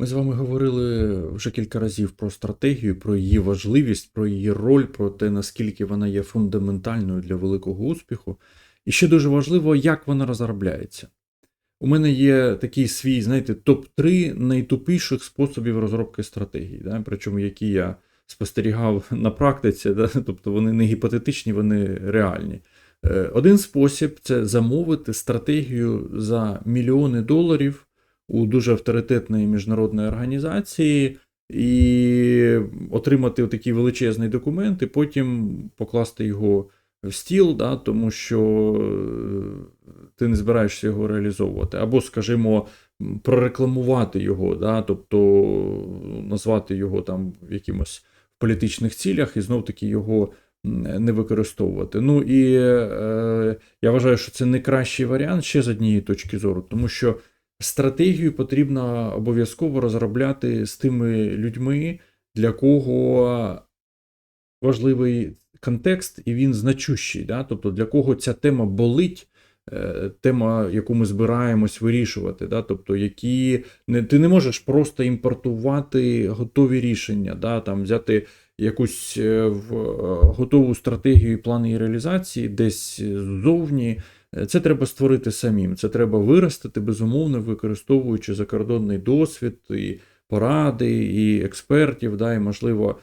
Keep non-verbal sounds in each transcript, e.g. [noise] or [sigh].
Ми з вами говорили вже кілька разів про стратегію, про її важливість, про її роль, про те, наскільки вона є фундаментальною для великого успіху. І ще дуже важливо, як вона розробляється. У мене є такий свій, знаєте, топ-3 найтупіших способів розробки стратегії, да? причому які я спостерігав на практиці, да? тобто вони не гіпотетичні, вони реальні. Е, Один спосіб це замовити стратегію за мільйони доларів у дуже авторитетної міжнародної організації і отримати такий величезний документ, і потім покласти його в стіл, да, тому що е, ти не збираєшся його реалізовувати. Або, скажімо, прорекламувати його, да, тобто назвати його там в якимось політичних цілях і знов-таки його не використовувати. Ну і е, я вважаю, що це не кращий варіант ще з однієї точки зору, тому що стратегію потрібно обов'язково розробляти з тими людьми, для кого важливий контекст і він значущий. Да? Тобто для кого ця тема болить. е, Тема, яку ми збираємось вирішувати, да? тобто, які не ти не можеш просто імпортувати готові рішення, да? там взяти якусь е, в, е, готову стратегію і план її реалізації десь ззовні. Е, Це треба створити самим. Це треба виростити, безумовно, використовуючи закордонний досвід, і поради, і експертів, да, і, можливо,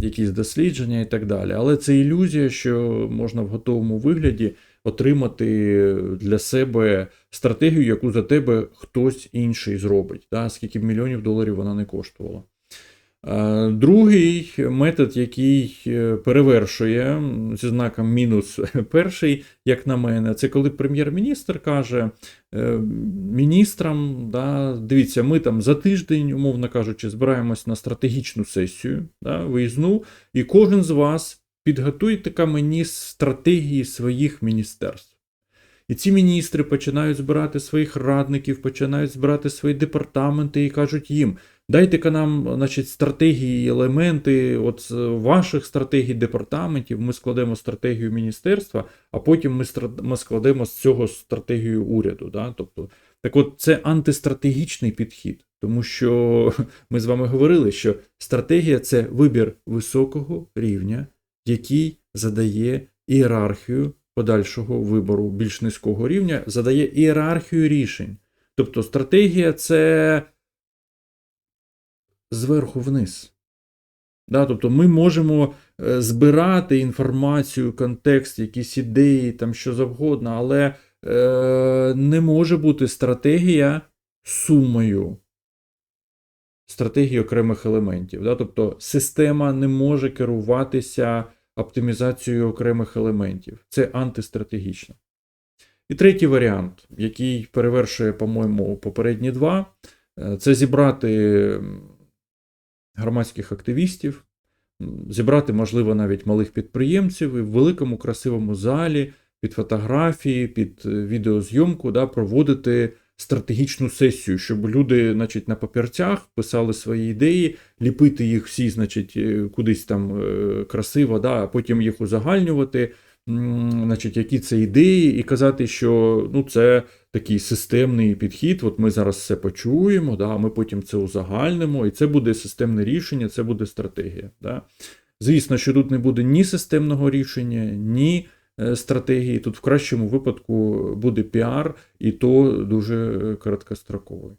якісь дослідження і так далі. Але це ілюзія, що можна в готовому вигляді отримати для себе стратегію, яку за тебе хтось інший зробить, да, скільки б мільйонів доларів вона не коштувала. Е, Другий метод, який е, перевершує зі знаком мінус [laughs] перший, як на мене, це коли прем'єр-міністр каже е, міністрам: да, дивіться, ми там за тиждень, умовно кажучи, збираємось на стратегічну сесію да, виїзну, і кожен з вас підготуйте мені стратегії своїх міністерств. І ці міністри починають збирати своїх радників, починають збирати свої департаменти і кажуть їм: дайте-ка нам значить, стратегії, елементи от ваших стратегій департаментів, ми складемо стратегію міністерства, а потім ми, ми складемо з цього стратегію уряду. Да? Тобто, так от це антистратегічний підхід, тому що [laughs] ми з вами говорили, що стратегія це вибір високого рівня, який задає ієрархію подальшого вибору більш низького рівня, задає ієрархію рішень. Тобто стратегія це зверху вниз. Да, тобто ми можемо е, збирати інформацію, контекст, якісь ідеї, там що завгодно, але е, не може бути стратегія сумою стратегії окремих елементів. Да? Тобто система не може керуватися оптимізацією окремих елементів. Це антистратегічно. І третій варіант, який перевершує, по-моєму, попередні два, е, це зібрати громадських активістів, зібрати, можливо, навіть малих підприємців і в великому красивому залі під фотографії, під е, відеозйомку да, проводити стратегічну сесію, щоб люди, значить, на папірцях писали свої ідеї, ліпити їх всі, значить, е, кудись там е, красиво, да, а потім їх узагальнювати, значить, які це ідеї, і казати, що ну, це такий системний підхід. От ми зараз все почуємо, да, ми потім це узагальнимо, і це буде системне рішення, це буде стратегія. Да. Звісно, що тут не буде ні системного рішення, ні е, стратегії. Тут в кращому випадку буде піар, і то дуже е, короткостроковий.